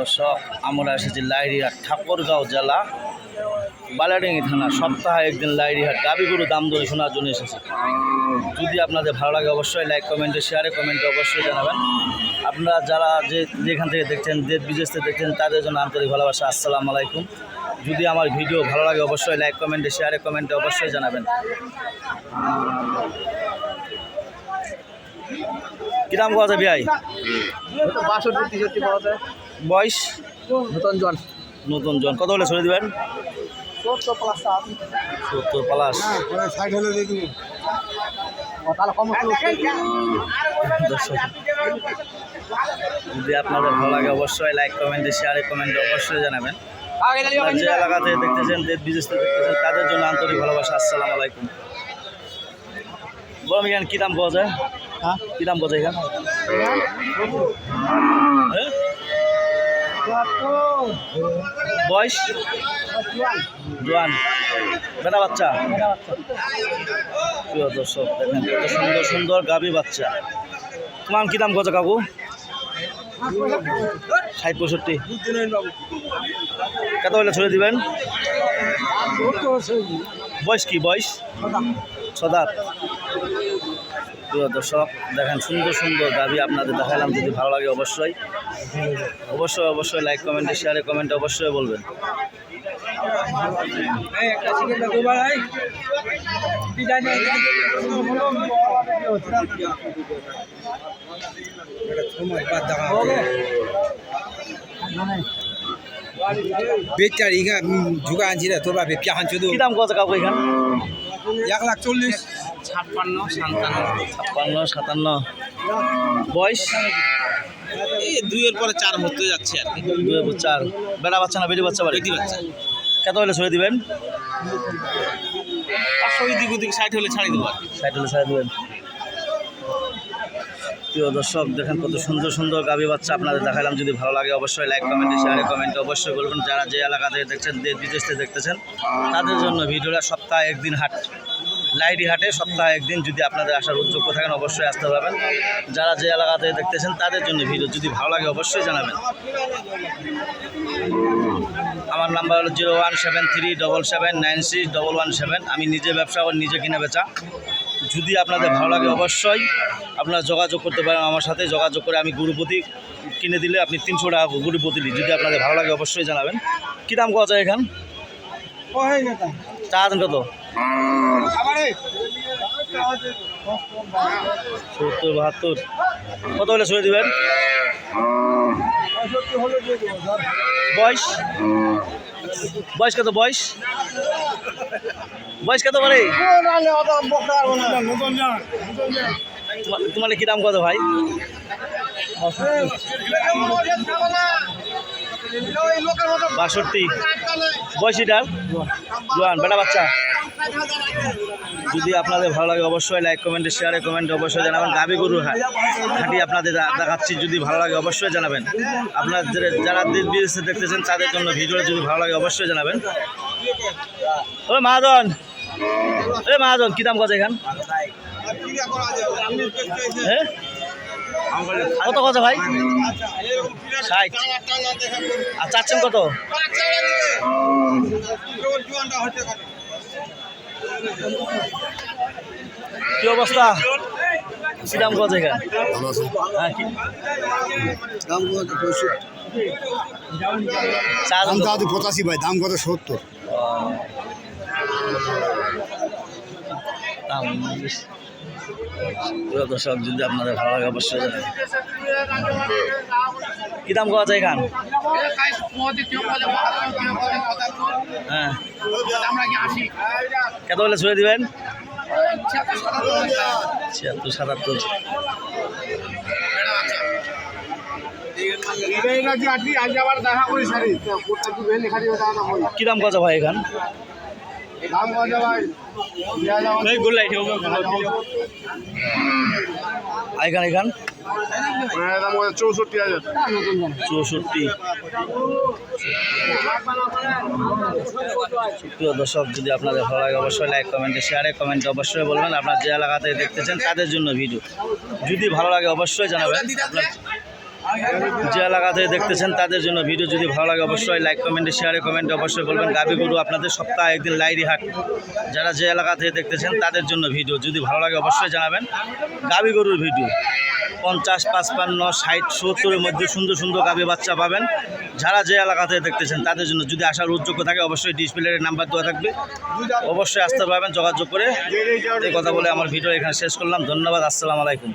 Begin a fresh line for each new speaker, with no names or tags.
দর্শক, আমরা এসেছি লাইরিহাট ঠাকুরগাঁও জেলা। বালাডেঙ্গি থানা, সপ্তাহে একদিন লাইরিহাট। গাবিগুরু দাম দরে শোনার জন্য এসেছি। যদি আপনাদের ভালো লাগে অবশ্যই লাইক, কমেন্টে শেয়ারে কমেন্টে অবশ্যই জানাবেন। আপনারা যারা যে যেখান থেকে দেখছেন, দেশ বিদেশ থেকে দেখছেন, তাদের জন্য আন্তরিক ভালোবাসা। আসসালামু আলাইকুম। যদি আমার ভিডিও ভালো লাগে অবশ্যই লাইক, কমেন্টে শেয়ারে কমেন্টে অবশ্যই জানাবেন। কিরাম কথা ভাই?
বাষট্টি, তেষট্টি পাওয়া যায়।
বয়স?
নতুন জন।
নতুন জন। কত হলে ছেড়ে দিবেন?
সত্তর প্লাস
সত্তর প্লাস
ষাট হলে দিয়ে দিবি তাহলে কম
দর্শক যদি আপনাদের ভালো লাগে অবশ্যই লাইক কমেন্টে শেয়ারে কমেন্টে অবশ্যই জানাবেন। যে এলাকা থেকে দেখতেছেন দেশ বিদেশ দেখতেছেন তাদের জন্য আন্তরিক ভালোবাসা আসসালামু আলাইকুম। বলুন এখানে কী দাম পাওয়া যায়
হ্যাঁ?
কী দাম পাওয়া যায় এখানে হ্যাঁ? বয়স? জোয়ান। বেটা বাচ্চা? প্রিয় দর্শক, দেখেন কত সুন্দর সুন্দর গাভী বাচ্চা। তোমার কী দাম কত কাকু? ষাট পঁয়ষট্টি। কত হলে ছড়ে দিবেন? বয়স কি, বয়স? সদাত প্রিয় দর্শক দেখেন সুন্দর সুন্দর দাবি আপনাদের দেখালাম যদি ভালো লাগে অবশ্যই। অবশ্যই অবশ্যই লাইক কমেন্টে শেয়ারে কমেন্টে অবশ্যই বলবেন।
বেচার ইগা ঝুঁকা আনছি রে তোর বাপে পিয়া আনছো তো
কী দাম কত কাকু এখানে?
এক লাখ চল্লিশ।
ছাপ্পান্ন সান্তান্ন
ছাপ্পান্ন সাতান্ন। বয়স?
এই দুইয়ের পরে চার হতে যাচ্ছে আর কি।
দুই হাজার চার। বেটা বাচ্চা না বেটি বাচ্চা বাড়ি?
বেটি বাচ্চা।
কত হলে ছড়ে দিবেন?
পাঁচশো দিক ওদিক ষাট হলে ছাড়ি দেবো আর কি।
সাইড হলে ছাড়ে দেবেন। প্রিয় দর্শক দেখেন কত সুন্দর সুন্দর গাভী বাচ্চা আপনাদের দেখালাম। যদি ভালো লাগে অবশ্যই লাইক কমেন্টে শেয়ারে কমেন্টে অবশ্যই বলবেন যারা যে এলাকা থেকে দেখছেন দেশ বিদেশ থেকে দেখতেছেন তাদের জন্য ভিডিওটা সপ্তাহে একদিন হাট। লাইডি হাটে সপ্তাহে একদিন যদি আপনাদের আসার উদ্যোগ থাকেন অবশ্যই আসতে পারবেন। যারা যে এলাকাতে দেখতেছেন তাদের জন্য ভিডিও যদি ভালো লাগে অবশ্যই জানাবেন। আমার নাম্বার হলো zero one seven three double seven nine six double one seven আমি নিজে ব্যবসা করি নিজে কিনে বেচা। যদি আপনাদের ভালো লাগে অবশ্যই আপনারা যোগাযোগ করতে পারেন আমার সাথে। যোগাযোগ করে আমি গুরুপতি কিনে দিলে আপনি তিনশো টাকা গুরুপতি নিই। যদি আপনাদের ভালো লাগে অবশ্যই জানাবেন। কী দাম কত যায় এখান? চা দেন কত সত্তর বাহাত্তর। কত হলে ছড়ে দিবেন? বয়স? বয়স কত বয়স? বয়স কত পারে তোমার কি দাম কত ভাই? বাষট্টি। বয়সীটার জোয়ান, বেটা বাচ্চা? যদি আপনাদের ভালো লাগে অবশ্যই লাইক কমেন্টে শেয়ারে কমেন্টে অবশ্যই জানাবেন। গাবি গরু হাট হাঁটি আপনাদের দেখাচ্ছি, যদি ভালো লাগে অবশ্যই জানাবেন। আপনার যারা দেশ বিদেশে দেখতেছেন, তাদের জন্য ভিডিওটা যদি ভালো লাগে অবশ্যই জানাবেন। ও মহাজন এ মহাজন কী দাম কত এখান? হ্যাঁ কত কত ভাই? ষাট। আর চাচ্ছেন কত? কি অবস্থা? কি দাম কত এখান হ্যাঁ কি?
দাম কত দাম
কত?
পঁচাশি ভাই দাম কত? সত্তর।
দর্শক যদি আপনাদের ভালো লাগে অবশ্যই কি দাম যায় এখান? হ্যাঁ। কত হলে ছুঁয়ে দিবেন? ছিয়াত্তর সাতাত্তর। কি দাম কত ভাই এখান?
দাম কত ভাই
এখান এখান
দাম কত চৌষট্টি হাজার।
চৌষট্টি। প্রিয় দর্শক যদি আপনাদের ভালো লাগে অবশ্যই লাইক কমেন্টে শেয়ারে কমেন্টে অবশ্যই বলবেন। আপনার যে এলাকাতে দেখতেছেন তাদের জন্য ভিডিও যদি ভালো লাগে অবশ্যই জানাবেন। আপনার যে এলাকা দেখতেছেন তাদের জন্য ভিডিও যদি ভালো লাগে অবশ্যই লাইক কমেন্টে শেয়ারে কমেন্টে অবশ্যই বলবেন। গাবি গরু আপনাদের সপ্তাহে একদিন লাইরি হাট যারা যে এলাকা থেকে দেখতেছেন তাদের জন্য ভিডিও যদি ভালো লাগে অবশ্যই জানাবেন। গাবি গরুর ভিডিও পঞ্চাশ, পাঁচপান্ন, ষাট, সত্তরের মধ্যে সুন্দর সুন্দর গাবি বাচ্চা পাবেন। যারা যে এলাকা থেকে দেখতেছেন তাদের জন্য যদি আসার উদ্যোগ থাকে অবশ্যই ডিসপ্লের নাম্বার দেওয়া থাকবে। অবশ্যই আসতে পারবেন, যোগাযোগ করে। এই কথা বলে আমার ভিডিও এখানে শেষ করলাম। ধন্যবাদ, আসসালামু আলাইকুম।